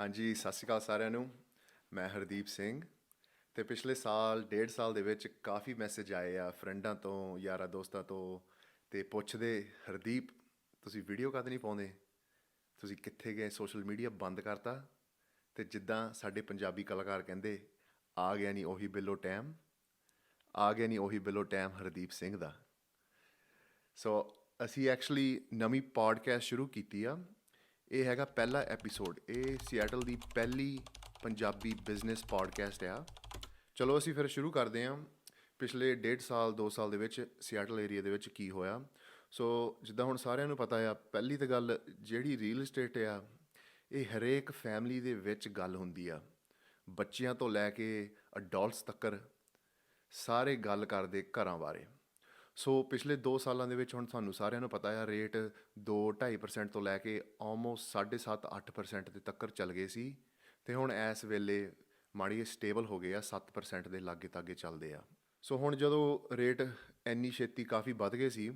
ਹਾਂਜੀ, ਸਤਿ ਸ਼੍ਰੀ ਅਕਾਲ ਸਾਰਿਆਂ ਨੂੰ। ਮੈਂ ਹਰਦੀਪ ਸਿੰਘ ਤੇ ਪਿਛਲੇ ਸਾਲ, ਡੇਢ ਸਾਲ ਦੇ ਵਿੱਚ ਕਾਫੀ ਮੈਸੇਜ ਆਏ ਆ ਫਰੈਂਡਾਂ ਤੋਂ, ਯਾਰਾਂ ਦੋਸਤਾਂ ਤੋਂ ਤੇ ਪੁੱਛਦੇ, ਹਰਦੀਪ, ਤੁਸੀਂ ਵੀਡੀਓ ਕਦ ਨਹੀਂ ਪਾਉਂਦੇ? ਤੁਸੀਂ ਕਿੱਥੇ ਗਏ? ਸੋਸ਼ਲ ਮੀਡੀਆ ਬੰਦ ਕਰਤਾ? ਤੇ ਜਿੱਦਾਂ ਸਾਡੇ ਪੰਜਾਬੀ ਕਲਾਕਾਰ ਕਹਿੰਦੇ, ਆ ਗਿਆ ਨਹੀਂ ਉਹੀ ਬਿੱਲੋ ਟਾਈਮ ਆ ਗਿਆ ਨਹੀਂ ਉਹੀ ਬਿੱਲੋ ਟਾਈਮ ਹਰਦੀਪ ਸਿੰਘ ਦਾ। ਸੋ ਅਸੀਂ ਐਕਚੁਅਲੀ ਨਵੀਂ ਪੋਡਕਾਸਟ ਸ਼ੁਰੂ ਕੀਤੀ ਆ ਇਹ ਹੈਗਾ ਪਹਿਲਾ ਐਪੀਸੋਡ ਇਹ ਸੀਐਟਲ ਦੀ ਪਹਿਲੀ ਪੰਜਾਬੀ ਬਿਜ਼ਨਸ ਪੋਡਕਾਸਟ ਆ। ਚਲੋ ਅਸੀਂ ਫਿਰ ਸ਼ੁਰੂ ਕਰਦੇ ਹਾਂ ਪਿਛਲੇ 1.5 ਸਾਲ 2 ਸਾਲ ਦੇ ਵਿੱਚ ਸੀਐਟਲ ਏਰੀਆ ਦੇ ਵਿੱਚ ਕੀ ਹੋਇਆ। ਸੋ ਜਿੱਦਾਂ ਹੁਣ ਸਾਰਿਆਂ ਨੂੰ ਪਤਾ ਆ, ਪਹਿਲੀ ਤਾਂ ਗੱਲ ਜਿਹੜੀ ਰੀਅਲ ਏਸਟੇਟ ਆ, ਇਹ ਹਰੇਕ ਫੈਮਿਲੀ ਦੇ ਵਿੱਚ ਗੱਲ ਹੁੰਦੀ ਆ। ਬੱਚਿਆਂ ਤੋਂ ਲੈ ਕੇ ਅਡਲਟਸ ਤੱਕ ਸਾਰੇ ਗੱਲ ਕਰਦੇ ਘਰਾਂ ਬਾਰੇ। ਸੋ ਪਿਛਲੇ 2 ਸਾਲਾਂ ਦੇ ਵਿੱਚ ਹੁਣ ਤੁਹਾਨੂੰ ਸਾਰਿਆਂ ਨੂੰ ਪਤਾ ਹੈ ਰੇਟ 2-2.5% ਤੋਂ ਲੈ ਕੇ ਆਲਮੋਸਟ 7.5-8% ਦੇ ਤੱਕਰ ਚੱਲ ਗਏ ਸੀ। ਤੇ ਹੁਣ ਇਸ ਵੇਲੇ ਮਾੜੀ ਸਟੇਬਲ ਹੋ ਗਏ ਆ 7% ਦੇ ਲਾਗੇ ਤਾਗੇ ਚੱਲਦੇ ਆ। ਸੋ ਹੁਣ ਜਦੋਂ ਰੇਟ ਇੰਨੀ ਛੇਤੀ ਕਾਫੀ ਵੱਧ ਗਏ ਸੀ,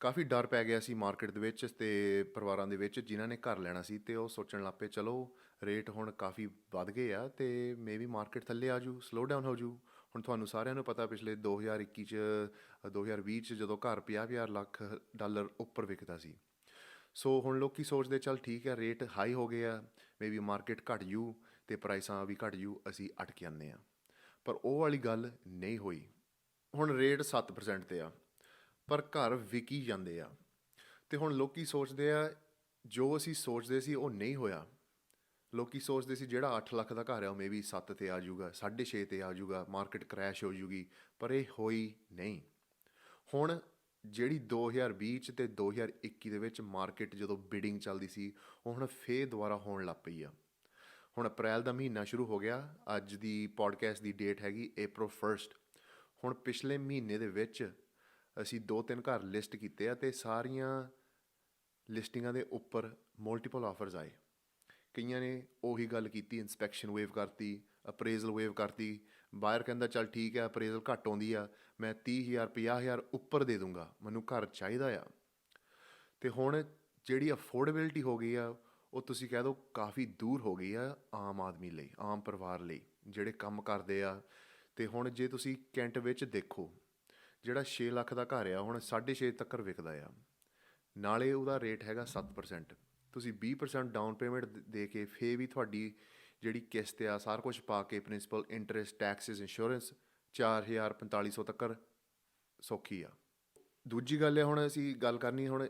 ਕਾਫੀ ਡਰ ਪੈ ਗਿਆ ਸੀ ਮਾਰਕੀਟ ਦੇ ਵਿੱਚ ਤੇ ਪਰਿਵਾਰਾਂ ਦੇ ਵਿੱਚ ਜਿਨ੍ਹਾਂ ਨੇ ਘਰ ਲੈਣਾ ਸੀ ਤੇ ਉਹ ਸੋਚਣ ਲੱਪੇ ਚਲੋ ਰੇਟ ਹੁਣ ਕਾਫੀ ਵੱਧ ਗਏ ਆ ਤੇ ਮੇਬੀ ਮਾਰਕੀਟ ਥੱਲੇ ਆ ਜੂ ਸਲੋ ਡਾਊਨ ਹੋ ਜੂ ਹੁਣ ਤੁਹਾਨੂੰ ਸਾਰਿਆਂ ਨੂੰ ਪਤਾ ਪਿਛਲੇ 2021 ਚ ਅ, 2020 ਚ ਜਦੋਂ ਘਰ 50 ਲੱਖ ਡਾਲਰ ਉੱਪਰ ਵਿਕਦਾ ਸੀ। ਸੋ ਹੁਣ ਲੋਕੀ ਸੋਚਦੇ ਚੱਲ ਠੀਕ ਹੈ ਰੇਟ ਹਾਈ ਹੋ ਗਏ ਆ ਮੇਬੀ ਮਾਰਕੀਟ ਘਟ ਜੂ ਤੇ ਪ੍ਰਾਈਸਾਂ ਵੀ ਘਟ ਜੂ ਅਸੀਂ ਅਟਕ ਜਾਂਦੇ ਆ ਪਰ ਉਹ ਵਾਲੀ ਗੱਲ ਨਹੀਂ ਹੋਈ। ਹੁਣ ਰੇਟ 7% ਤੇ ਆ ਪਰ ਘਰ ਵਿਕੀ ਜਾਂਦੇ ਆ। ਤੇ ਹੁਣ ਲੋਕੀ ਸੋਚਦੇ ਆ ਜੋ ਅਸੀਂ ਸੋਚਦੇ ਸੀ ਉਹ ਨਹੀਂ ਹੋਇਆ। ਲੋਕੀ ਸੋਚਦੇ ਸੀ ਜਿਹੜਾ 8 ਲੱਖ ਦਾ ਘਰ ਆ ਉਹ ਮੇਬੀ 7 ਤੇ ਆ ਜਾਊਗਾ 6.5 ਤੇ ਆ ਜਾਊਗਾ ਮਾਰਕੀਟ ਕ੍ਰੈਸ਼ ਹੋ ਜੂਗੀ ਪਰ ਇਹ ਹੋਈ ਨਹੀਂ। ਹੁਣ ਜਿਹੜੀ 2020 ਚ ਤੇ 2021 ਦੇ ਵਿੱਚ ਮਾਰਕੀਟ ਜਦੋਂ ਬਿਡਿੰਗ ਚੱਲਦੀ ਸੀ, ਉਹ ਹੁਣ ਫੇਰ ਦੁਬਾਰਾ ਹੋਣ ਲੱਗ ਪਈ ਆ। ਹੁਣ ਅਪ੍ਰੈਲ ਦਾ ਮਹੀਨਾ ਸ਼ੁਰੂ ਹੋ ਗਿਆ, ਅੱਜ ਦੀ ਪੋਡਕਾਸਟ ਦੀ ਡੇਟ ਹੈਗੀ April 1st ਹੁਣ ਪਿਛਲੇ ਮਹੀਨੇ ਦੇ ਵਿੱਚ ਅਸੀਂ ਦੋ ਤਿੰਨ ਘਰ ਲਿਸਟ ਕੀਤੇ ਆ ਤੇ ਸਾਰੀਆਂ ਲਿਸਟਿੰਗਾਂ ਦੇ ਉੱਪਰ ਮਲਟੀਪਲ ਆਫਰਸ ਆਏ। ਕਈਆਂ ਨੇ ਉਹੀ ਗੱਲ ਕੀਤੀ ਇਨਸਪੈਕਸ਼ਨ ਵੇਵ ਕਰਤੀ ਅਪਰੇਜ਼ਲ ਵੇਵ ਕਰਤੀ ਬਾਇਰ ਕਹਿੰਦਾ ਚੱਲ ਠੀਕ ਹੈ ਅਪਰੇਜ਼ਲ ਘੱਟ ਆਉਂਦੀ ਆ, ਮੈਂ 30000 50000 ਉੱਪਰ ਦੇ ਦੂੰਗਾ, ਮੈਨੂੰ ਘਰ ਚਾਹੀਦਾ ਆ। ਤੇ ਹੁਣ ਜਿਹੜੀ ਅਫੋਰਡੇਬਿਲਟੀ ਹੋ ਗਈ ਆ, ਉਹ ਤੁਸੀਂ ਕਹਿ ਦਿਓ ਕਾਫੀ ਦੂਰ ਹੋ ਗਈ ਆ ਆਮ ਆਦਮੀ ਲਈ, ਆਮ ਪਰਿਵਾਰ ਲਈ, ਜਿਹੜੇ ਕੰਮ ਕਰਦੇ ਆ। ਤੇ ਹੁਣ ਜੇ ਤੁਸੀਂ ਕੈਂਟ ਵਿੱਚ ਦੇਖੋ, ਜਿਹੜਾ 6 ਲੱਖ ਦਾ ਘਰ ਆ, ਹੁਣ 6.5 ਤੱਕ ਵਿਕਦਾ ਆ। ਨਾਲੇ ਉਹਦਾ ਰੇਟ ਹੈਗਾ 7% ਤੁਸੀਂ 20% ਡਾਊਨ ਪੇਮੈਂਟ ਦੇ ਕੇ ਫੇ ਵੀ ਤੁਹਾਡੀ ਜਿਹੜੀ ਕਿਸ਼ਤ ਆ, ਸਾਰਾ ਕੁਝ ਪਾ ਕੇ ਪ੍ਰਿੰਸੀਪਲ ਇੰਟਰਸਟ ਟੈਕਸਸ ਇੰਸ਼ੋਰੈਂਸ 4000 4500 ਤੱਕਰ ਸੌਖੀ ਆ। ਦੂਜੀ ਗੱਲ ਹੈ ਹੁਣ ਅਸੀਂ ਗੱਲ ਕਰਨੀ, ਹੁਣ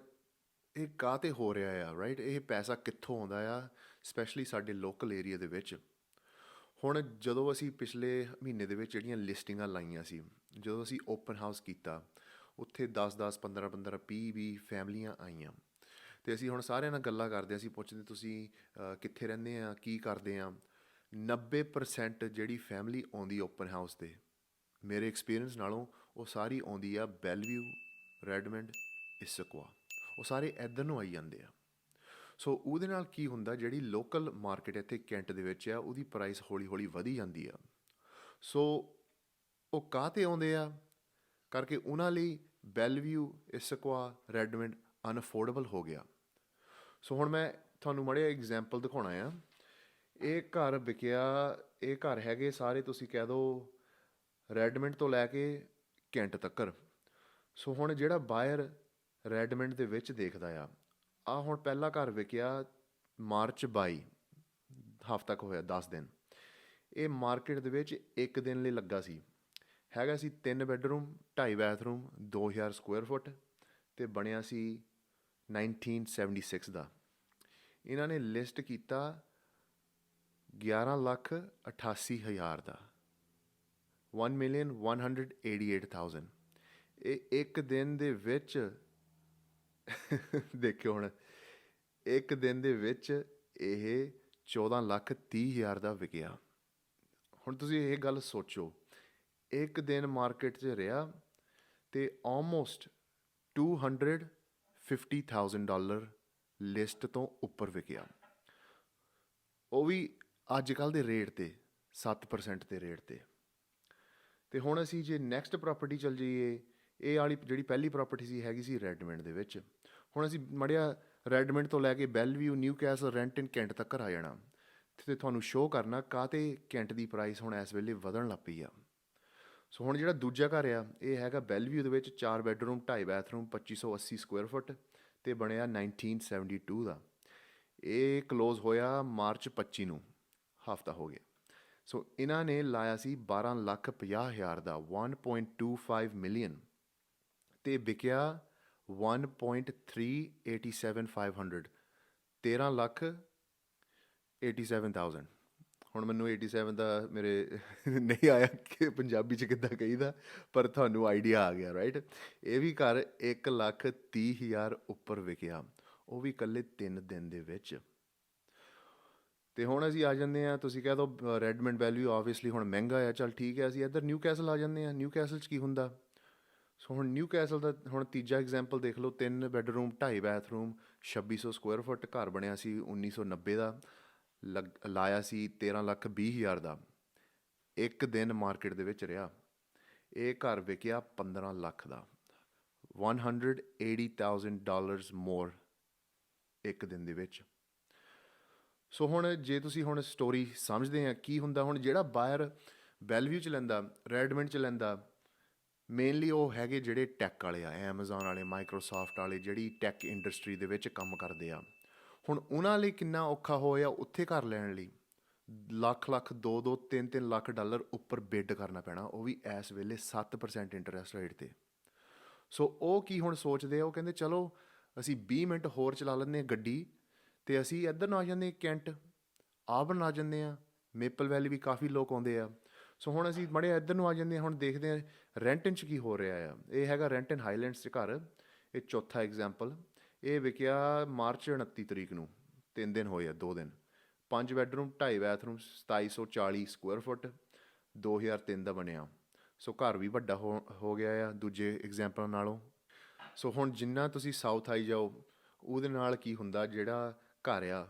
ਇਹ ਕਾਹ 'ਤੇ ਹੋ ਰਿਹਾ ਆ ਰਾਈਟ ਇਹ ਪੈਸਾ ਕਿੱਥੋਂ ਆਉਂਦਾ ਆ ਸਪੈਸ਼ਲੀ ਸਾਡੇ ਲੋਕਲ ਏਰੀਆ ਦੇ ਵਿੱਚ। ਹੁਣ ਜਦੋਂ ਅਸੀਂ ਪਿਛਲੇ ਮਹੀਨੇ ਦੇ ਵਿੱਚ ਜਿਹੜੀਆਂ ਲਿਸਟਿੰਗਾਂ ਲਾਈਆਂ ਸੀ, ਜਦੋਂ ਅਸੀਂ ਓਪਨ ਹਾਊਸ ਕੀਤਾ, ਉੱਥੇ 10 10 15 15 20 20 ਫੈਮਲੀਆਂ ਆਈਆਂ। ਤੇ ਅਸੀਂ ਹੁਣ ਸਾਰਿਆਂ ਨਾਲ ਗੱਲਾਂ ਕਰਦੇ ਹਾਂ, ਅਸੀਂ ਪੁੱਛਦੇ ਤੁਸੀਂ ਕਿੱਥੇ ਰਹਿੰਦੇ ਆ, ਕੀ ਕਰਦੇ ਆ? 90% ਜਿਹੜੀ ਫੈਮਿਲੀ ਆਉਂਦੀ ਓਪਨ ਹਾਊਸ ਤੇ, ਮੇਰੇ ਐਕਸਪੀਰੀਅੰਸ ਨਾਲੋਂ ਉਹ ਸਾਰੀ ਆਉਂਦੀ ਆ ਬੈਲਵਿਊ ਰੈਡਮੰਡ ਇਸਕਵਾ ਉਹ ਸਾਰੇ ਇੱਧਰ ਨੂੰ ਆਈ ਜਾਂਦੇ ਆ। ਸੋ ਉਹਦੇ ਨਾਲ ਕੀ ਹੁੰਦਾ, ਜਿਹੜੀ ਲੋਕਲ ਮਾਰਕੀਟ ਇੱਥੇ ਕੈਂਟ ਦੇ ਵਿੱਚ ਆ, ਉਹਦੀ ਪ੍ਰਾਈਸ ਹੌਲੀ ਹੌਲੀ ਵਧੀ ਜਾਂਦੀ ਆ। ਸੋ ਉਹ ਕਾਹਤੇ ਆਉਂਦੇ ਆ? ਕਰਕੇ ਉਹਨਾਂ ਲਈ ਬੈਲਵਿਊ ਇਸਕਵਾ ਰੈਡਮੰਡ ਅਨਅਫੋਰਡੇਬਲ ਹੋ ਗਿਆ। ਸੋ ਹੁਣ ਮੈਂ ਤੁਹਾਨੂੰ ਮੜਿਆ ਐਗਜ਼ਾਮਪਲ ਦਿਖਾਉਣਾ ਆ। ਇਹ ਘਰ ਵਿਕਿਆ, ਇਹ ਘਰ ਹੈਗੇ ਸਾਰੇ ਤੁਸੀਂ ਕਹਿ ਦਿਓ ਰੈਡਮੰਡ ਤੋਂ ਲੈ ਕੇ ਕੈਂਟ ਤੱਕਰ। ਸੋ ਹੁਣ ਜਿਹੜਾ ਬਾਇਰ ਰੈਡਮੰਡ ਦੇ ਵਿੱਚ ਦੇਖਦਾ ਆ ਆ ਹੁਣ ਪਹਿਲਾ ਘਰ ਵਿਕਿਆ ਮਾਰਚ 22 ਹਫ਼ਤਾ ਕੁ ਹੋਇਆ 10 ਦਿਨ। ਇਹ ਮਾਰਕੀਟ ਦੇ ਵਿੱਚ ਇੱਕ ਦਿਨ ਲਈ ਲੱਗਾ ਸੀ। ਹੈਗਾ ਸੀ 3 ਬੈੱਡਰੂਮ 2.5 ਬਾਥਰੂਮ 2000 ਸਕੁਅਰ ਫੁੱਟ ਤੇ ਬਣਿਆ ਸੀ 1976 ਦਾ। ਇਹਨਾਂ ਨੇ ਲਿਸਟ ਕੀਤਾ 11 ਲੱਖ 88 ਹਜ਼ਾਰ ਦਾ। 1 ਮਿਲੀਅਨ 188000 ਇਹ ਇੱਕ ਦਿਨ ਦੇ ਵਿੱਚ ਦੇਖਿਓ ਹੁਣ। ਇੱਕ ਦਿਨ ਦੇ ਵਿੱਚ ਇਹ 14 ਲੱਖ 30 ਹਜ਼ਾਰ ਦਾ ਵਿਕਿਆ। ਹੁਣ ਤੁਸੀਂ ਇਹ ਗੱਲ ਸੋਚੋ। ਇੱਕ ਦਿਨ ਮਾਰਕੀਟ 'ਚ ਰਿਹਾ ਤੇ ਆਲਮੋਸਟ 250000 ਡਾਲਰ ਲਿਸਟ ਤੋਂ ਉੱਪਰ ਵਿਕਿਆ। ਉਹ ਵੀ ਅੱਜ ਕੱਲ ਦੇ ਰੇਟ ਤੇ 7% ਦੇ ਰੇਟ ਤੇ। ਤੇ ਹੁਣ ਅਸੀਂ ਜੇ ਨੈਕਸਟ ਪ੍ਰਾਪਰਟੀ ਚਲ ਜਾਈਏ, ਇਹ ਵਾਲੀ ਜਿਹੜੀ ਪਹਿਲੀ ਪ੍ਰਾਪਰਟੀ ਸੀ, ਹੈਗੀ ਸੀ ਰੈਡਮੰਡ ਦੇ ਵਿੱਚ। ਹੁਣ ਅਸੀਂ ਮੜਿਆ ਰੈਡਮੰਡ ਤੋਂ ਲੈ ਕੇ Bellevue Newcastle in Kent ਤੱਕ ਆ ਜਾਣਾ। ਤੇ ਤੁਹਾਨੂੰ ਸ਼ੋਅ ਕਰਨਾ ਕਾਤੇ ਕੈਂਟ ਦੀ ਪ੍ਰਾਈਸ ਹੁਣ ਇਸ ਵੇਲੇ ਵਧਣ ਲੱਗ ਪਈ ਆ। ਸੋ ਹੁਣ ਜਿਹੜਾ ਦੂਜਾ ਘਰ ਆ, ਇਹ ਹੈਗਾ ਬੈਲਵਿਊ ਦੇ ਵਿੱਚ 4 ਬੈੱਡਰੂਮ 2.5 ਬਾਥਰੂਮ 2580 ਸਕੁਅਰ ਫੁੱਟ ਤੇ ਬਣਿਆ 1972 ਦਾ। ਇਹ ਕਲੋਜ਼ ਹੋਇਆ ਮਾਰਚ 25 ਨੂੰ, ਹਫਤਾ ਹੋ ਗਿਆ। ਸੋ ਇਹਨਾਂ ਨੇ ਲਾਇਆ ਸੀ 12 ਲੱਖ 50 ਹਜ਼ਾਰ ਦਾ 1.25 ਮਿਲੀਅਨ ਤੇ ਵਿਕਿਆ 1.387500 13 ਲੱਖ 87000 ਹੁਣ ਮੈਨੂੰ 87 ਦਾ ਮੇਰੇ ਨਹੀਂ ਆਇਆ ਕਿ ਪੰਜਾਬੀ ਚ ਕਿੱਦਾਂ ਕਹੀਦਾ, ਪਰ ਤੁਹਾਨੂੰ ਆਈਡੀਆ ਆ ਗਿਆ ਰਾਈਟ ਇਹ ਵੀ ਘਰ 1 ਲੱਖ 30 ਹਜ਼ਾਰ ਉੱਪਰ ਵਿਕਿਆ। ਉਹ ਵੀ ਇਕੱਲੇ 3 ਦਿਨ ਦੇ ਵਿੱਚ। ਤੇ ਹੁਣ ਅਸੀਂ ਆ ਜਾਂਦੇ ਆ ਤੁਸੀਂ ਕਹਿ ਦੋ ਰੈਡਮੰਡ ਵੈਲਿਊ ਆਬਵੀਅਸਲੀ ਹੁਣ ਮਹਿੰਗਾ ਆ, ਚਲ ਠੀਕ ਹੈ, ਅਸੀਂ ਇੱਧਰ ਨਿਊ ਕੈਸਲ ਆ ਜਾਂਦੇ ਆ ਨਿਊ ਕੈਸਲ 'ਚ ਕੀ ਹੁੰਦਾ? ਸੋ ਹੁਣ ਨਿਊ ਕੈਸਲ ਦਾ ਹੁਣ ਤੀਜਾ ਐਗਜ਼ਾਮਪਲ ਦੇਖ ਲਓ, ਤਿੰਨ ਬੈੱਡਰੂਮ ਢਾਈ ਬਾਥਰੂਮ 2600 ਸਕੁਅਰ ਫੁੱਟ ਘਰ ਬਣਿਆ ਸੀ 1990 ਦਾ। ਲਾਇਆ ਸੀ 13 ਲੱਖ 20 ਹਜ਼ਾਰ ਦਾ। ਇੱਕ ਦਿਨ ਮਾਰਕੀਟ ਦੇ ਵਿੱਚ ਰਿਹਾ। ਇਹ ਘਰ ਵਿਕਿਆ 15 ਲੱਖ ਦਾ। 180000 ਡਾਲਰਸ ਮੋਰ ਇੱਕ ਦਿਨ ਦੇ ਵਿੱਚ। ਸੋ ਹੁਣ ਜੇ ਤੁਸੀਂ ਹੁਣ ਸਟੋਰੀ ਸਮਝਦੇ ਆ, ਕੀ ਹੁੰਦਾ ਹੁਣ? ਜਿਹੜਾ ਬਾਇਰ ਵੈਲਵਿਊ ਚ ਲੈਂਦਾ ਰੈਡਮੰਡ ਚ ਲੈਂਦਾ ਮੇਨਲੀ ਉਹ ਹੈਗੇ ਜਿਹੜੇ ਟੈਕ ਵਾਲੇ ਆ, Amazon ਵਾਲੇ, Microsoft ਵਾਲੇ, ਜਿਹੜੀ ਟੈਕ ਇੰਡਸਟਰੀ ਦੇ ਵਿੱਚ ਕੰਮ ਕਰਦੇ ਆ। ਹੁਣ ਉਹਨਾਂ ਲਈ ਕਿੰਨਾ ਔਖਾ ਹੋਇਆ ਉੱਥੇ ਘਰ ਲੈਣ ਲਈ? ਲੱਖ ਲੱਖ 2 2 3 3 ਲੱਖ ਡਾਲਰ ਉੱਪਰ ਬਿੱਡ ਕਰਨਾ ਪੈਣਾ, ਉਹ ਵੀ ਇਸ ਵੇਲੇ 7% ਇੰਟਰਸਟ ਰੇਟ ਤੇ। ਸੋ ਉਹ ਕੀ ਹੁਣ ਸੋਚਦੇ ਆ, ਉਹ ਕਹਿੰਦੇ ਚਲੋ ਅਸੀਂ 20 ਮਿੰਟ ਹੋਰ ਚਲਾ ਲੈਂਦੇ ਹਾਂ ਗੱਡੀ ਤੇ ਅਸੀਂ ਇੱਧਰ ਨੂੰ ਆ ਜਾਂਦੇ ਕੈਂਟ ਆਬਰਨ ਆ ਜਾਂਦੇ ਆ ਮੇਪਲ ਵੈਲੀ ਵੀ ਕਾਫੀ ਲੋਕ ਆਉਂਦੇ ਆ। ਸੋ ਹੁਣ ਅਸੀਂ ਮੜੇ ਇੱਧਰ ਨੂੰ ਆ ਜਾਂਦੇ ਹਾਂ, ਹੁਣ ਦੇਖਦੇ ਆ ਰੈਂਟਨ ਚ ਕੀ ਹੋ ਰਿਹਾ ਆ। ਇਹ ਹੈਗਾ ਰੈਂਟਨ ਹਾਈਲੈਂਡਸ ਚ ਘਰ, ਇਹ ਚੌਥਾ ਐਗਜ਼ਾਮਪਲ ਇਹ ਵਿਕਿਆ ਮਾਰਚ 29 ਤਰੀਕ ਨੂੰ, ਤਿੰਨ ਦਿਨ ਹੋਏ ਆ, ਦੋ ਦਿਨ। ਪੰਜ ਬੈੱਡਰੂਮ 2.5 ਬਾਥਰੂਮ 2740 ਸਕੁਅਰ ਫੁੱਟ 2003 ਦਾ ਬਣਿਆ। ਸੋ ਘਰ ਵੀ ਵੱਡਾ ਹੋ ਹੋ ਗਿਆ ਆ, ਦੂਜੇ ਐਗਜ਼ਾਮਪਲ ਨਾਲੋਂ। ਸੋ ਹੁਣ ਜਿੰਨਾ ਤੁਸੀਂ ਸਾਊਥ ਆਈ ਜਾਓ, ਉਹਦੇ ਨਾਲ ਕੀ ਹੁੰਦਾ, ਜਿਹੜਾ ਘਰ ਆ,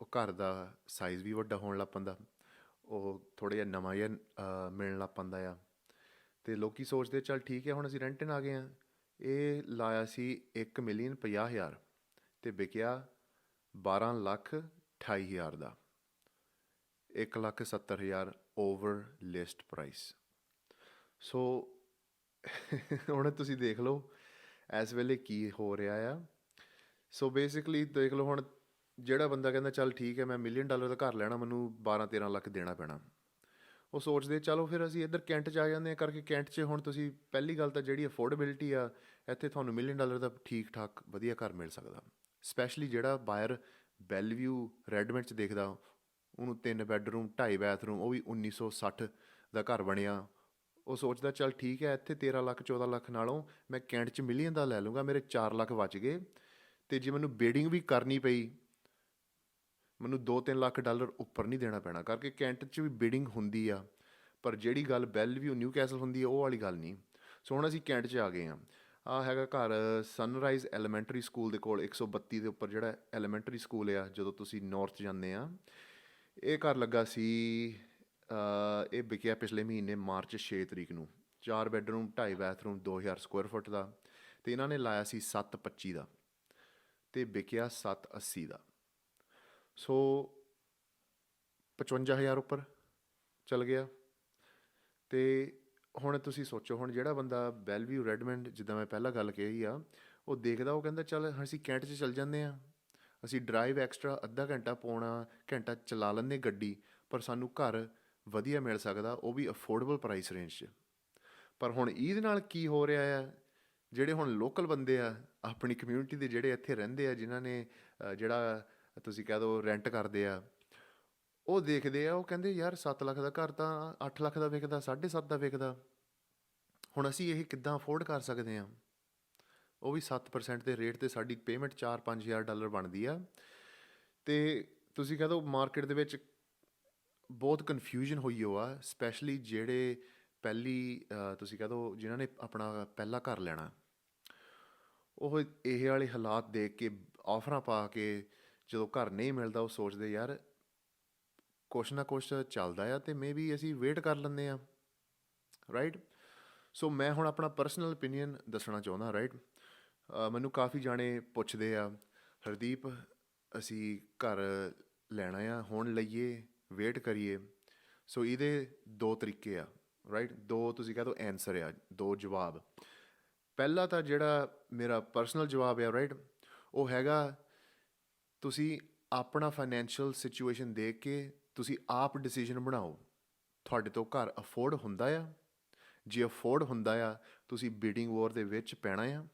ਉਹ ਘਰ ਦਾ ਸਾਈਜ਼ ਵੀ ਵੱਡਾ ਹੋਣ ਲੱਗ ਪੈਂਦਾ। ਉਹ ਥੋੜਾ ਜਿਹਾ ਨਵਾਂ ਜਿਹਾ ਮਿਲਣ ਲੱਗ ਪੈਂਦਾ ਆ। ਤੇ ਲੋਕੀ ਸੋਚਦੇ ਚੱਲ ਠੀਕ ਹੈ ਹੁਣ ਅਸੀਂ ਰੈਂਟ ਰੈਂਟਨ ਆ ਗਏ ਆ। ਇਹ ਲਾਇਆ ਸੀ 1 ਮਿਲੀਅਨ 50 ਹਜ਼ਾਰ ਤੇ ਵਿਕਿਆ 12 ਲੱਖ 28 ਹਜ਼ਾਰ ਦਾ। 1 ਲੱਖ 70 ਹਜ਼ਾਰ ਓਵਰ ਲਿਸਟ ਪ੍ਰਾਈਸ ਸੋ ਹੁਣ ਤੁਸੀਂ ਦੇਖ ਲਓ, ਇਸ ਵੇਲੇ ਕੀ ਹੋ ਰਿਹਾ ਆ। ਸੋ ਬੇਸਿਕਲੀ ਦੇਖ ਲਓ ਹੁਣ ਜਿਹੜਾ ਬੰਦਾ ਕਹਿੰਦਾ, ਚੱਲ ਠੀਕ ਹੈ, ਮੈਂ ਮਿਲੀਅਨ ਡਾਲਰ ਦਾ ਘਰ ਲੈਣਾ, ਮੈਨੂੰ 12 13 ਲੱਖ ਦੇਣਾ ਪੈਣਾ। ਉਹ ਸੋਚਦੇ, ਚਲੋ ਫਿਰ ਅਸੀਂ ਇੱਧਰ ਕੈਂਟ 'ਚ ਆ ਜਾਂਦੇ ਹਾਂ ਕਰਕੇ ਕੈਂਟ 'ਚ ਹੁਣ ਤੁਸੀਂ ਪਹਿਲੀ ਗੱਲ ਤਾਂ ਜਿਹੜੀ ਅਫੋਰਡੇਬਿਲਿਟੀ ਆ, ਇੱਥੇ ਤੁਹਾਨੂੰ ਮਿਲੀਅਨ ਡਾਲਰ ਦਾ ਠੀਕ ਠਾਕ ਵਧੀਆ ਘਰ ਮਿਲ ਸਕਦਾ। ਸਪੈਸ਼ਲੀ ਜਿਹੜਾ ਬਾਇਰ ਬੈਲਵਿਊ ਰੈਡਮੈਂਟ 'ਚ ਦੇਖਦਾ, ਉਹਨੂੰ ਤਿੰਨ ਬੈੱਡਰੂਮ ਢਾਈ ਬਾਥਰੂਮ ਉਹ ਵੀ 1960 ਦਾ ਘਰ ਬਣਿਆ। ਉਹ ਸੋਚਦਾ, ਚੱਲ ਠੀਕ ਹੈ, ਇੱਥੇ 13 ਲੱਖ 14 ਲੱਖ ਨਾਲੋਂ ਮੈਂ ਕੈਂਟ 'ਚ ਮਿਲੀਅਨ ਦਾ ਲੈ ਲੂੰਗਾ ਮੇਰੇ 4 ਲੱਖ ਬਚ ਗਏ। ਤੇ ਜੇ ਮੈਨੂੰ ਬੀਡਿੰਗ ਵੀ ਕਰਨੀ ਪਈ ਮੈਨੂੰ 2-3 ਲੱਖ ਡਾਲਰ ਉੱਪਰ ਨਹੀਂ ਦੇਣਾ ਪੈਣਾ ਕਰਕੇ ਕੈਂਟ 'ਚ ਵੀ ਬਿਡਿੰਗ ਹੁੰਦੀ ਆ, ਪਰ ਜਿਹੜੀ ਗੱਲ ਬੈਲ ਬੈਲਵਿਊ ਨਿਊ ਕੈਸਲ ਹੁੰਦੀ ਆ, ਉਹ ਵਾਲੀ ਗੱਲ ਨਹੀਂ। ਸੋ ਹੁਣ ਅਸੀਂ ਕੈਂਟ 'ਚ ਆ ਗਏ ਆ। ਆ ਹੈਗਾ ਘਰ ਸਨਰਾਈਜ਼ ਐਲੀਮੈਂਟਰੀ ਸਕੂਲ ਦੇ ਕੋਲ 132 ਦੇ ਉੱਪਰ ਜਿਹੜਾ ਐਲੀਮੈਂਟਰੀ ਸਕੂਲ ਆ, ਜਦੋਂ ਤੁਸੀਂ ਨਾਰਥ ਜਾਂਦੇ ਆ। ਇਹ ਘਰ ਲੱਗਾ ਸੀ ਇਹ ਵਿਕਿਆ ਪਿਛਲੇ ਮਹੀਨੇ ਮਾਰਚ 6 ਤਰੀਕ ਨੂੰ। 4 ਬੈੱਡਰੂਮ 2.5 ਬਾਥਰੂਮ 2000 ਸਕੁਅਰ ਫੁੱਟ ਦਾ। ਤੇ ਇਹਨਾਂ ਨੇ ਲਾਇਆ ਸੀ 725 ਦਾ। ਤੇ ਵਿਕਿਆ 780 ਦਾ। ਸੋ 55000 ਉੱਪਰ ਚਲ ਗਿਆ। ਤੇ ਹੁਣ ਤੁਸੀਂ ਸੋਚੋ, ਹੁਣ ਜਿਹੜਾ ਬੰਦਾ ਬੈਲਵਿਊ ਰੈਡਮੰਡ ਜਿੱਦਾਂ ਮੈਂ ਪਹਿਲਾਂ ਗੱਲ ਕਹੀ ਆ, ਉਹ ਦੇਖਦਾ, ਉਹ ਕਹਿੰਦਾ, ਚੱਲ ਅਸੀਂ ਕੈਂਟ 'ਚ ਚੱਲ ਜਾਂਦੇ ਆ ਅਸੀਂ ਡਰਾਈਵ ਐਕਸਟਰਾ ਅੱਧਾ ਘੰਟਾ ਪੌਣਾ, ਘੰਟਾ ਚਲਾ ਲੈਂਦੇ ਗੱਡੀ, ਪਰ ਸਾਨੂੰ ਘਰ ਵਧੀਆ ਮਿਲ ਸਕਦਾ, ਉਹ ਵੀ ਅਫੋਰਡੇਬਲ ਪ੍ਰਾਈਸ ਰੇਂਜ 'ਚ। ਪਰ ਹੁਣ ਇਹਦੇ ਨਾਲ ਕੀ ਹੋ ਰਿਹਾ ਆ? ਜਿਹੜੇ ਹੁਣ ਲੋਕਲ ਬੰਦੇ ਆ, ਆਪਣੀ ਕਮਿਊਨਿਟੀ ਦੇ ਜਿਹੜੇ ਇੱਥੇ ਰਹਿੰਦੇ ਆ, ਜਿਨ੍ਹਾਂ ਨੇ ਜਿਹੜਾ ਤੁਸੀਂ ਕਹਿ ਦੋ ਰੈਂਟ ਕਰਦੇ ਆ, ਉਹ ਦੇਖਦੇ ਆ, ਉਹ ਕਹਿੰਦੇ ਯਾਰ 7 ਲੱਖ ਦਾ ਘਰ ਤਾਂ 8 ਲੱਖ ਦਾ ਵਿਕਦਾ 7.5 ਦਾ ਵਿਕਦਾ। ਹੁਣ ਅਸੀਂ ਇਹ ਕਿੱਦਾਂ ਅਫੋਰਡ ਕਰ ਸਕਦੇ ਆ ਉਹ ਵੀ 7% ਦੇ ਰੇਟ ਤੇ ਸਾਡੀ ਪੇਮੈਂਟ 4-5000 ਡਾਲਰ ਬਣਦੀ ਆ। ਤੇ ਤੁਸੀਂ ਕਹ ਦੋ ਮਾਰਕੀਟ ਦੇ ਵਿੱਚ ਬਹੁਤ ਕਨਫਿਊਜ਼ਨ ਹੋਈ ਹੋ ਆ ਸਪੈਸ਼ਲੀ ਜਿਹੜੇ ਪਹਿਲੀ ਤੁਸੀਂ ਕਹ ਦੋ ਜਿਨ੍ਹਾਂ ਨੇ ਆਪਣਾ ਪਹਿਲਾ ਘਰ ਲੈਣਾ। ਉਹ ਇਹ ਵਾਲੇ ਹਾਲਾਤ ਦੇਖ ਕੇ ਆਫਰਾਂ ਪਾ ਕੇ ਜਦੋਂ ਘਰ ਨਹੀਂ ਮਿਲਦਾ, ਉਹ ਸੋਚਦੇ, ਯਾਰ, ਕੁਛ ਨਾ ਕੁਛ ਚੱਲਦਾ ਆ ਤੇ ਮੇਬੀ ਅਸੀਂ ਵੇਟ ਕਰ ਲੈਂਦੇ ਆ। ਰਾਈਟ ਸੋ ਮੈਂ ਹੁਣ ਆਪਣਾ ਪਰਸਨਲ ਓਪੀਨੀਅਨ ਦੱਸਣਾ ਚਾਹੁੰਦਾ ਰਾਈਟ ਮੈਨੂੰ ਕਾਫੀ ਜਾਣੇ ਪੁੱਛਦੇ ਆ, ਹਰਦੀਪ, ਅਸੀਂ ਘਰ ਲੈਣਾ ਆ, ਹੁਣ ਲਈਏ ਵੇਟ ਕਰੀਏ। ਸੋ ਇਹਦੇ ਦੋ ਤਰੀਕੇ ਆ ਰਾਈਟ ਦੋ ਤੁਸੀਂ ਕਹ ਦੋ ਆਨਸਰ ਆ, ਦੋ ਜਵਾਬ। ਪਹਿਲਾ ਤਾਂ ਜਿਹੜਾ ਮੇਰਾ ਪਰਸਨਲ ਜਵਾਬ ਆ ਰਾਈਟ ਉਹ ਹੈਗਾ ਤੁਸੀਂ ਆਪਣਾ ਫਾਈਨੈਂਸ਼ੀਅਲ ਸਿਚੁਏਸ਼ਨ ਦੇਖ ਕੇ ਤੁਸੀਂ ਆਪ ਡਿਸੀਜਨ ਬਣਾਓ। ਤੁਹਾਡੇ ਤੋਂ ਘਰ ਅਫੋਰਡ ਹੁੰਦਾ ਆ। ਜੇ ਅਫੋਰਡ ਹੁੰਦਾ ਆ, ਤੁਸੀਂ ਬੀਡਿੰਗ ਵਾਰ ਦੇ ਵਿੱਚ ਪੈਣਾ ਆ।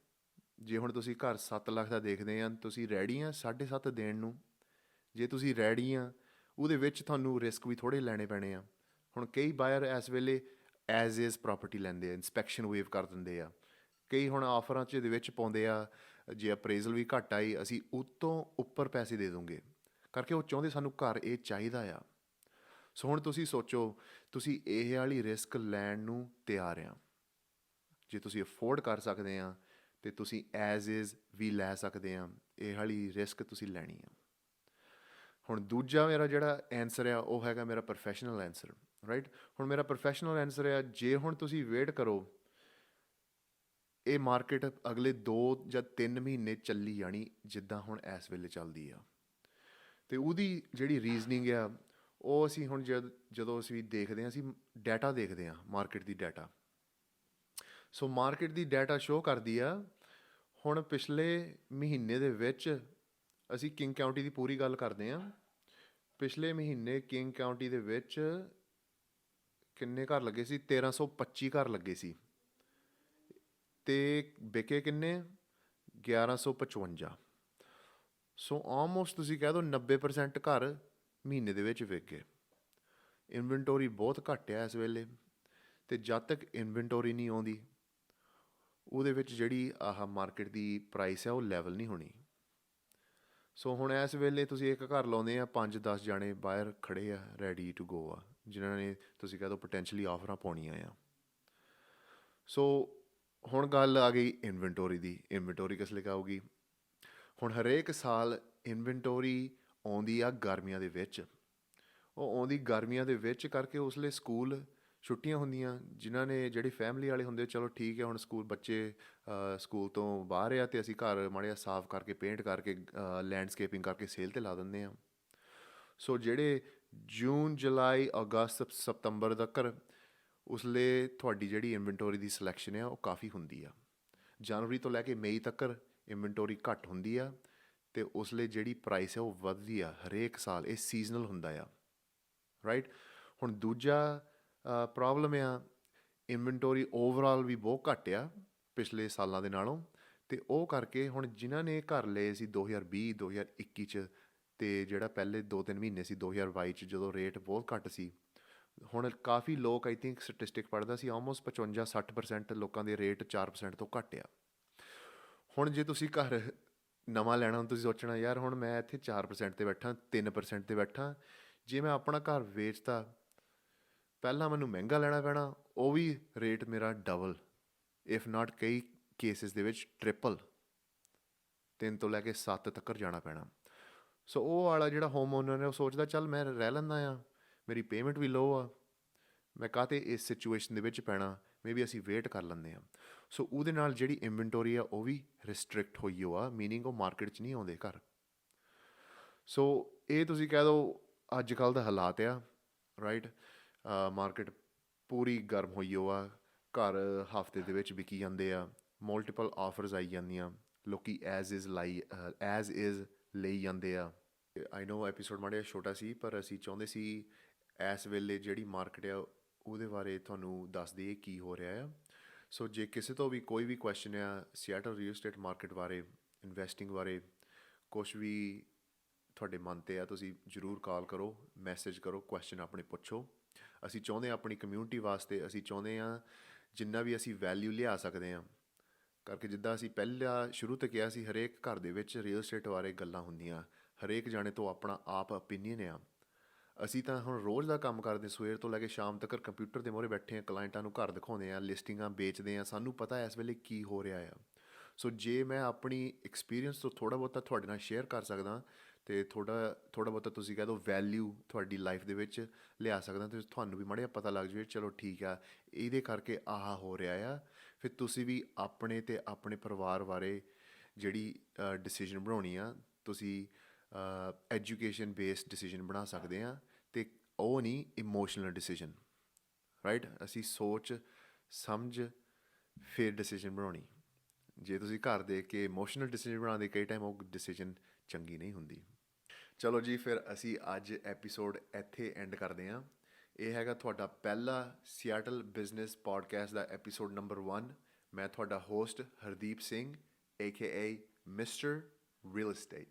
ਜੇ ਹੁਣ ਤੁਸੀਂ ਘਰ 7 ਲੱਖ ਦਾ ਦੇਖਦੇ ਆ, ਤੁਸੀਂ ਰੈਡੀ ਆ 7.5 ਦੇਣ ਨੂੰ। ਜੇ ਤੁਸੀਂ ਰੈਡੀ ਆ, ਉਹਦੇ ਵਿੱਚ ਤੁਹਾਨੂੰ ਰਿਸਕ ਵੀ ਥੋੜੇ ਲੈਣੇ ਪੈਣੇ ਆ। ਹੁਣ ਕਈ ਬਾਇਰ ਇਸ ਵੇਲੇ ਐਜ਼ ਇਜ਼ ਪ੍ਰਾਪਰਟੀ ਲੈਂਦੇ ਆ ਇਨਸਪੈਕਸ਼ਨ ਵੇਵ ਕਰ ਦਿੰਦੇ ਆ। ਕਈ ਹੁਣ ਆਫਰਾਂ 'ਚ ਦੇ ਵਿੱਚ ਪਾਉਂਦੇ ਆ ਜੇ ਅਪਰੇਜ਼ਲ ਵੀ ਘੱਟ ਆਈ, ਅਸੀਂ ਉਤੋਂ ਉੱਪਰ ਪੈਸੇ ਦੇ ਦੋਗੇ। ਕਰਕੇ ਉਹ ਚਾਹੁੰਦੇ ਸਾਨੂੰ ਘਰ ਇਹ ਚਾਹੀਦਾ ਆ। ਸੋ ਹੁਣ ਤੁਸੀਂ ਸੋਚੋ, ਤੁਸੀਂ ਇਹ ਵਾਲੀ ਰਿਸਕ ਲੈਣ ਨੂੰ ਤਿਆਰ ਆ। ਜੇ ਤੁਸੀਂ ਅਫੋਰਡ ਕਰ ਸਕਦੇ ਆ, ਤੇ ਤੁਸੀਂ ਐਜ਼ ਇਜ਼ ਵੀ ਲੈ ਸਕਦੇ ਆ। ਇਹ ਵਾਲੀ ਰਿਸਕ ਤੁਸੀਂ ਲੈਣੀ ਆ। ਹੁਣ ਦੂਜਾ ਮੇਰਾ ਜਿਹੜਾ ਆਨਸਰ ਆ, ਉਹ ਹੈਗਾ ਮੇਰਾ ਪ੍ਰੋਫੈਸ਼ਨਲ ਆਨਸਰ ਰਾਈਟ ਹੁਣ ਮੇਰਾ ਪ੍ਰੋਫੈਸ਼ਨਲ ਆਨਸਰ ਆ, ਜੇ ਹੁਣ ਤੁਸੀਂ ਵੇਟ ਕਰੋ ਇਹ ਮਾਰਕੀਟ ਅਗਲੇ 2 ਜਾਂ 3 ਮਹੀਨੇ ਚੱਲੀ ਜਾਣੀ ਜਿੱਦਾਂ ਹੁਣ ਇਸ ਵੇਲੇ ਚੱਲਦੀ ਆ। ਤੇ ਉਹਦੀ ਜਿਹੜੀ ਰੀਜ਼ਨਿੰਗ ਆ, ਉਹ ਅਸੀਂ ਹੁਣ ਜਦ, ਜਦੋਂ ਅਸੀਂ ਦੇਖਦੇ ਹਾਂ, ਅਸੀਂ ਡਾਟਾ ਦੇਖਦੇ ਹਾਂ ਮਾਰਕੀਟ ਦੀ ਡਾਟਾ ਸੋ ਮਾਰਕੀਟ ਦੀ ਡਾਟਾ ਸ਼ੋ ਕਰਦੀ ਆ, ਹੁਣ ਪਿਛਲੇ ਮਹੀਨੇ ਦੇ ਵਿੱਚ ਅਸੀਂ ਕਿੰਗ ਕਾਉਂਟੀ ਦੀ ਪੂਰੀ ਗੱਲ ਕਰਦੇ ਹਾਂ। ਪਿਛਲੇ ਮਹੀਨੇ ਕਿੰਗ ਕਾਉਂਟੀ ਦੇ ਵਿੱਚ ਕਿੰਨੇ ਘਰ ਲੱਗੇ ਸੀ? 1325 ਘਰ ਲੱਗੇ ਸੀ। ਤੇ ਵਿਕੇ ਕਿੰਨੇ? 1155 ਸੋ ਆਲਮੋਸਟ ਤੁਸੀਂ ਕਹਿ ਦਿਓ 90% ਘਰ ਮਹੀਨੇ ਦੇ ਵਿੱਚ ਵਿਕ। ਗਏ ਇਨਵੈਂਟੋਰੀ ਬਹੁਤ ਘੱਟ ਹੈ ਇਸ ਵੇਲੇ ਤੇ ਜਦ ਤੱਕ ਇਨਵੈਂਟੋਰੀ ਨਹੀਂ ਆਉਂਦੀ, ਉਹਦੇ ਵਿੱਚ ਜਿਹੜੀ ਆਹ ਮਾਰਕੀਟ ਦੀ ਪ੍ਰਾਈਸ ਹੈ ਉਹ ਲੈਵਲ ਨਹੀਂ ਹੋਣੀ। ਸੋ ਹੁਣ ਇਸ ਵੇਲੇ ਤੁਸੀਂ ਇੱਕ ਘਰ ਲਾਉਂਦੇ ਆ 5-10 ਜਾਣੇ ਬਾਹਰ ਖੜੇ ਆ ਰੈਡੀ ਟੂ ਗੋ ਆ, ਜਿਨ੍ਹਾਂ ਨੇ ਤੁਸੀਂ ਕਹਿ ਦਿਓ ਪੋਟੈਂਸ਼ੀਅਲੀ ਆਫਰਾਂ ਪਾਉਣੀਆਂ ਆ। ਸੋ ਹੁਣ ਗੱਲ ਆ ਗਈ ਇਨਵੈਂਟੋਰੀ ਦੀ, ਇਨਵੈਂਟੋਰੀ ਕਿਸ ਲਈ ਆਊਗੀ? ਹੁਣ ਹਰੇਕ ਸਾਲ ਇਨਵੈਂਟੋਰੀ ਆਉਂਦੀ ਆ ਗਰਮੀਆਂ ਦੇ ਵਿੱਚ। ਉਹ ਆਉਂਦੀ ਗਰਮੀਆਂ ਦੇ ਵਿੱਚ ਕਰਕੇ ਉਸ ਲਈ ਸਕੂਲ ਛੁੱਟੀਆਂ ਹੁੰਦੀਆਂ, ਜਿਨ੍ਹਾਂ ਨੇ ਜਿਹੜੀ ਫੈਮਿਲੀ ਵਾਲੇ ਹੁੰਦੇ, ਚਲੋ ਠੀਕ ਹੈ, ਹੁਣ ਸਕੂਲ ਬੱਚੇ ਸਕੂਲ ਤੋਂ ਬਾਹਰ ਆ ਤੇ ਅਸੀਂ ਘਰ ਮਾੜਿਆ ਸਾਫ਼ ਕਰਕੇ ਪੇਂਟ ਕਰਕੇ ਲੈਂਡਸਕੇਪਿੰਗ ਕਰਕੇ ਸੇਲ ਤੇ ਲਾ ਦਿੰਦੇ ਆ ਸੋ ਜਿਹੜੇ ਜੂਨ, ਜੁਲਾਈ, ਅਗਸਤ ਸਤੰਬਰ ਤੱਕ ਉਸ ਲਈ ਤੁਹਾਡੀ ਜਿਹੜੀ ਇਨਵੈਂਟੋਰੀ ਦੀ ਸਿਲੈਕਸ਼ਨ ਆ, ਉਹ ਕਾਫੀ ਹੁੰਦੀ ਆ। ਜਨਵਰੀ ਤੋਂ ਲੈ ਕੇ ਮਈ ਤੱਕ ਇਨਵੈਂਟੋਰੀ ਘੱਟ ਹੁੰਦੀ ਆ ਤੇ ਉਸਲੇ ਜਿਹੜੀ ਪ੍ਰਾਈਸ ਹੈ ਉਹ ਵੱਧਦੀ ਆ। ਹਰੇਕ ਸਾਲ ਇਹ ਸੀਜ਼ਨਲ ਹੁੰਦਾ ਆ। ਰਾਈਟ ਹੁਣ ਦੂਜਾ ਪ੍ਰੋਬਲਮ ਆ, ਇਨਵੈਂਟੋਰੀ ਓਵਰਆਲ ਵੀ ਬਹੁਤ ਘੱਟ ਆ ਪਿਛਲੇ ਸਾਲਾਂ ਦੇ ਨਾਲੋਂ ਤੇ ਉਹ ਕਰਕੇ ਹੁਣ ਜਿਨ੍ਹਾਂ ਨੇ ਘਰ ਲਏ ਸੀ 2020 2021 ਚ ਤੇ ਜਿਹੜਾ ਪਹਿਲੇ 2-3 ਮਹੀਨੇ ਸੀ 2022 ਚ ਜਦੋਂ ਰੇਟ ਬਹੁਤ ਘੱਟ ਸੀ ਹੁਣ ਕਾਫੀ ਲੋਕ ਆਈ ਥਿੰਕ ਸਟੈਟਿਸਟਿਕ ਪੜਦਾ ਸੀ ਆਲਮੋਸਟ 55 60% ਲੋਕਾਂ ਦੇ ਰੇਟ 4% ਤੋਂ ਘੱਟ ਆ। ਹੁਣ ਜੇ ਤੁਸੀਂ ਘਰ ਨਵਾਂ ਲੈਣਾ ਹੁਣ ਤੁਸੀਂ ਸੋਚਣਾ, ਯਾਰ, ਹੁਣ ਮੈਂ ਇੱਥੇ 4% ਤੇ ਬੈਠਾ 3% ਤੇ ਬੈਠਾ, ਜੇ ਮੈਂ ਆਪਣਾ ਘਰ ਵੇਚਤਾ, ਪਹਿਲਾਂ ਮੈਨੂੰ ਮਹਿੰਗਾ ਲੈਣਾ ਪੈਣਾ, ਉਹ ਵੀ ਰੇਟ ਮੇਰਾ ਡਬਲ ਇਫ ਨਾਟ ਕਈ ਕੇਸਿਸ ਦੇ ਵਿੱਚ ਟ੍ਰਿਪਲ ਤਿੰਨ ਤੋਂ ਲੈ ਕੇ 7 ਤੱਕ ਜਾਣਾ ਪੈਣਾ। ਸੋ ਉਹ ਵਾਲਾ ਜਿਹੜਾ ਹੋਮ ਓਨਰ ਨੇ ਉਹ ਸੋਚਦਾ, ਚੱਲ, ਮੈਂ ਰਹਿ ਲੈਂਦਾ ਆ ਮੇਰੀ ਪੇਮੈਂਟ ਵੀ ਲੋ ਆ। ਮੈਂ ਕਾਤੇ ਇਸ ਸਿਚੁਏਸ਼ਨ ਦੇ ਵਿੱਚ ਪੈਣਾ? ਮੇਬੀ ਅਸੀਂ ਵੇਟ ਕਰ ਲੈਂਦੇ ਆ ਸੋ ਉਹਦੇ ਨਾਲ ਜਿਹੜੀ ਇਨਵੈਂਟੋਰੀ ਆ, ਉਹ ਵੀ ਰਿਸਟ੍ਰਿਕਟ ਹੋਈ ਹੋ ਆ ਮੀਨਿੰਗ ਉਹ ਮਾਰਕੀਟ 'ਚ ਨਹੀਂ ਆਉਂਦੇ ਘਰ। ਸੋ ਇਹ ਤੁਸੀਂ ਕਹਿ ਦਿਓ ਅੱਜ ਕੱਲ ਦਾ ਹਾਲਾਤ ਆ ਰਾਈਟ ਮਾਰਕੀਟ ਪੂਰੀ ਗਰਮ ਹੋਈ ਹੋ ਆ ਘਰ ਹਫ਼ਤੇ ਦੇ ਵਿੱਚ ਵਿਕੀ ਜਾਂਦੇ ਆ ਮਲਟੀਪਲ ਆਫਰਸ ਆਈ ਜਾਂਦੀਆਂ, ਲੋਕੀ ਐਜ਼ ਇਜ਼ ਲਾਈ ਐਜ਼ ਇਜ਼ ਲਈ ਜਾਂਦੇ ਆ। ਆਈ ਨੋ ਐਪੀਸੋਡ ਮਾੜਿਆ ਛੋਟਾ ਸੀ, ਪਰ ਅਸੀਂ ਚਾਹੁੰਦੇ ਸੀ ਇਸ ਵੇਲੇ ਜਿਹੜੀ ਮਾਰਕੀਟ ਆ, ਉਹਦੇ ਬਾਰੇ ਤੁਹਾਨੂੰ ਦੱਸ ਦਈਏ ਕੀ ਹੋ ਰਿਹਾ ਆ। ਸੋ ਜੇ ਕਿਸੇ ਤੋਂ ਵੀ ਕੋਈ ਵੀ ਕੁਐਸਚਨ ਆ ਸੀਐਟਲ ਰੀਅਲ ਏਸਟੇਟ ਮਾਰਕੀਟ ਬਾਰੇ ਇਨਵੈਸਟਿੰਗ ਬਾਰੇ ਕੁਝ ਵੀ ਤੁਹਾਡੇ ਮਨ ਤੇ ਆ, ਤੁਸੀਂ ਜਰੂਰ ਕਾਲ ਕਰੋ ਮੈਸੇਜ ਕਰੋ ਕੁਐਸਚਨ ਆਪਣੇ ਪੁੱਛੋ। ਅਸੀਂ ਚਾਹੁੰਦੇ ਹਾਂ ਆਪਣੀ ਕਮਿਊਨਿਟੀ ਵਾਸਤੇ, ਅਸੀਂ ਚਾਹੁੰਦੇ ਹਾਂ ਜਿੰਨਾ ਵੀ ਅਸੀਂ ਵੈਲਿਊ ਲਿਆ ਸਕਦੇ ਹਾਂ। ਕਰਕੇ ਜਿੱਦਾਂ ਅਸੀਂ ਪਹਿਲਾਂ ਸ਼ੁਰੂ ਤੋਂ ਕਿਹਾ ਸੀ, ਹਰੇਕ ਘਰ ਦੇ ਵਿੱਚ ਰੀਅਲ ਏਸਟੇਟ ਬਾਰੇ ਗੱਲਾਂ ਹੁੰਦੀਆਂ। ਹਰੇਕ ਜਾਣੇ ਤੋਂ ਆਪਣਾ ਆਪ ਓਪੀਨੀਅਨ ਆ। ਅਸੀਂ ਤਾਂ ਹੁਣ ਰੋਜ਼ ਦਾ ਕੰਮ ਕਰਦੇ, ਸਵੇਰ ਤੋਂ ਲੈ ਕੇ ਸ਼ਾਮ ਤੱਕ ਕੰਪਿਊਟਰ ਦੇ ਮੂਹਰੇ ਬੈਠੇ ਆ ਕਲਾਇੰਟਾਂ ਨੂੰ ਘਰ ਦਿਖਾਉਂਦੇ ਆ ਲਿਸਟਿੰਗਾਂ ਵੇਚਦੇ ਆ ਸਾਨੂੰ ਪਤਾ ਇਸ ਵੇਲੇ ਕੀ ਹੋ ਰਿਹਾ ਆ। ਸੋ ਜੇ ਮੈਂ ਆਪਣੀ ਐਕਸਪੀਰੀਅੰਸ ਤੋਂ ਥੋੜਾ ਬਹੁਤਾ ਤੁਹਾਡੇ ਨਾਲ ਸ਼ੇਅਰ ਕਰ ਸਕਦਾ ਤੇ ਥੋੜਾ ਥੋੜਾ ਬਹੁਤਾ ਤੁਸੀਂ ਕਹਿ ਦਿਓ ਵੈਲਿਊ ਤੁਹਾਡੀ ਲਾਈਫ ਦੇ ਵਿੱਚ ਲਿਆ ਸਕਦਾ ਤੇ ਤੁਹਾਨੂੰ ਵੀ ਮੜਿਆ ਪਤਾ ਲੱਗ ਜਾਵੇ, ਚਲੋ ਠੀਕ ਆ, ਇਹਦੇ ਕਰਕੇ ਆਹ ਹੋ ਰਿਹਾ ਆ। ਫਿਰ ਤੁਸੀਂ ਵੀ ਆਪਣੇ ਤੇ ਆਪਣੇ ਪਰਿਵਾਰ ਬਾਰੇ ਜਿਹੜੀ ਡਿਸੀਜਨ ਬਣਾਉਣੀ ਆ, ਤੁਸੀਂ ਐਜੂਕੇਸ਼ਨ ਬੇਸਡ ਡਿਸੀਜਨ ਬਣਾ ਸਕਦੇ ਹਾਂ ਤੇ ਉਹ ਨਹੀਂ ਇਮੋਸ਼ਨਲ ਡਿਸੀਜਨ ਰਾਈਟ ਅਸੀਂ ਸੋਚ, ਸਮਝ, ਫਿਰ ਡਿਸੀਜਨ ਬਣਾਉਣੀ। ਜੇ ਤੁਸੀਂ ਘਰ ਦੇ ਕੇ ਇਮੋਸ਼ਨਲ ਡਿਸੀਜਨ ਬਣਾਉਂਦੇ, ਕਈ ਟਾਈਮ ਉਹ ਡਿਸੀਜਨ ਚੰਗੀ ਨਹੀਂ ਹੁੰਦੀ। ਚਲੋ ਜੀ, ਫਿਰ ਅਸੀਂ ਅੱਜ ਐਪੀਸੋਡ ਇੱਥੇ ਐਂਡ ਕਰਦੇ ਹਾਂ। ਇਹ ਹੈਗਾ ਤੁਹਾਡਾ ਪਹਿਲਾ ਸੀਐਟਲ ਬਿਜ਼ਨਸ ਪੋਡਕਾਸਟ ਦਾ ਐਪੀਸੋਡ ਨੰਬਰ 1 ਮੈਂ ਤੁਹਾਡਾ host Hardeep Singh aka mister real estate